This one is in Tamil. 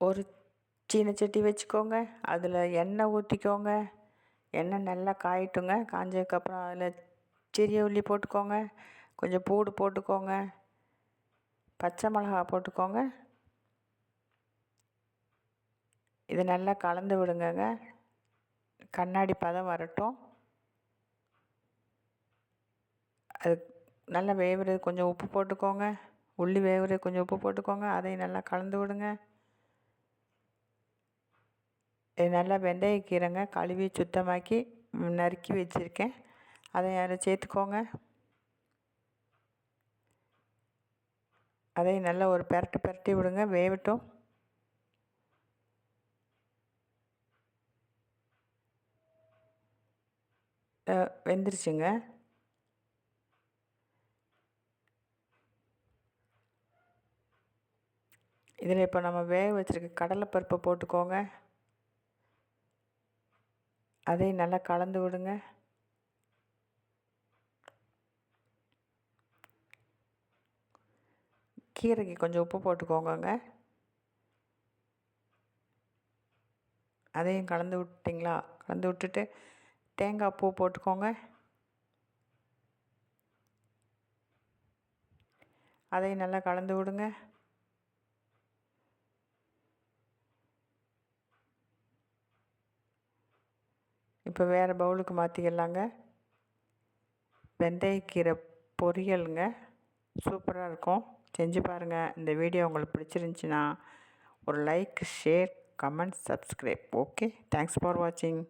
ஒரு சீனச்சட்டி வச்சுக்கோங்க அதில் எண்ணெய் ஊற்றிக்கோங்க எண்ணெய் நல்லா காயட்டுங்க. காஞ்சதுக்கப்புறம் அதில் சிறிய உள்ளி போட்டுக்கோங்க கொஞ்சம் பூண்டு போட்டுக்கோங்க பச்சை மிளகா போட்டுக்கோங்க. இது நல்லா கலந்து விடுங்கங்க. கண்ணாடி பதம் வரட்டும். அது நல்லா வேவுறது கொஞ்சம் உப்பு போட்டுக்கோங்க. உள்ளி வேவுறது கொஞ்சம் உப்பு போட்டுக்கோங்க. அதையும் நல்லா கலந்து விடுங்க. நல்லா வெந்தயக்கீரைங்க கழுவி சுத்தமாக்கி நறுக்கி வச்சுருக்கேன். அதை அதில் சேர்த்துக்கோங்க. அதை நல்லா ஒரு பெரட்டு பெரட்டி விடுங்க வேகட்டும். வெந்துருச்சுங்க. இதில் இப்போ நம்ம வேக வச்சுருக்க கடலைப்பருப்பை போட்டுக்கோங்க. அதையும் நல்லா கலந்து விடுங்க. கீரைக்கு கொஞ்சம் உப்பு போட்டுக்கோங்கங்க. அதையும் கலந்து விட்டிங்களா? கலந்து விட்டுட்டு தேங்காய் பூ போட்டுக்கோங்க. அதையும் நல்லா கலந்து விடுங்க. இப்போ வேறு பவுலுக்கு மாற்றிக்கலாங்க வெந்தயக்கீரை பொரியலுங்க. சூப்பராக இருக்கும். செஞ்சு பாருங்கள் இந்த வீடியோ உங்களுக்கு பிடிச்சிருந்துச்சின்னா ஒரு like share comment subscribe. Okay. Thanks for வாட்சிங்.